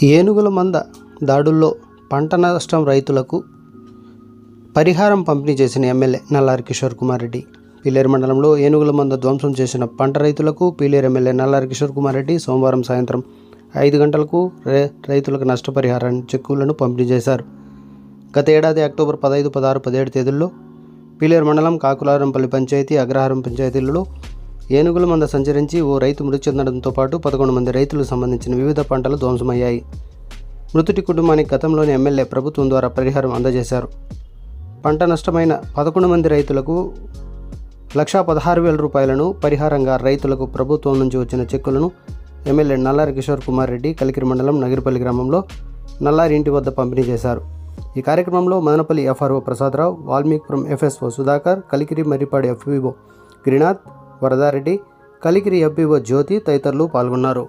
ఏనుగుల మంద దాడుల్లో పంట నష్టం రైతులకు పరిహారం పంపిణీ చేసిన ఎమ్మెల్యే నల్లారి కిషోర్ కుమార్ రెడ్డి. పీలేరు మండలంలో ఏనుగుల మంద ధ్వంసం చేసిన పంట రైతులకు పీలేరు ఎమ్మెల్యే నల్లారి కిషోర్ కుమార్ రెడ్డి సోమవారం సాయంత్రం ఐదు గంటలకు రే రైతులకు నష్టపరిహారాన్ని చెక్కులను పంపిణీ చేశారు. గత ఏడాది అక్టోబర్ పదహైదు పదహారు పదిహేడు తేదీల్లో పీలేరు మండలం కాకులారంపల్లి పంచాయతీ అగ్రహారం పంచాయతీలలో ఏనుగుల మంద సంచరించి ఓ రైతు మృతి చెందడంతో పాటు పదకొండు మంది రైతులకు సంబంధించిన వివిధ పంటలు ధ్వంసమయ్యాయి. మృతుడి కుటుంబానికి గతంలోని ఎమ్మెల్యే ప్రభుత్వం ద్వారా పరిహారం అందజేశారు. పంట నష్టమైన పదకొండు మంది రైతులకు లక్షా పదహారు వేల రూపాయలను పరిహారంగా రైతులకు ప్రభుత్వం నుంచి వచ్చిన చెక్కులను ఎమ్మెల్యే నల్లారి కిషోర్ కుమార్ రెడ్డి కలికిరి మండలం నగిరిపల్లి గ్రామంలో నల్లారి ఇంటి వద్ద పంపిణీ చేశారు. ఈ కార్యక్రమంలో Madanapalle FRO Prasadarao Valmikipuram FSO Sudhakar Kalikiri Marripadu FEO Girinath Varadareddy Kalikiri MPO Jyothi తదితరులు పాల్గొన్నారు.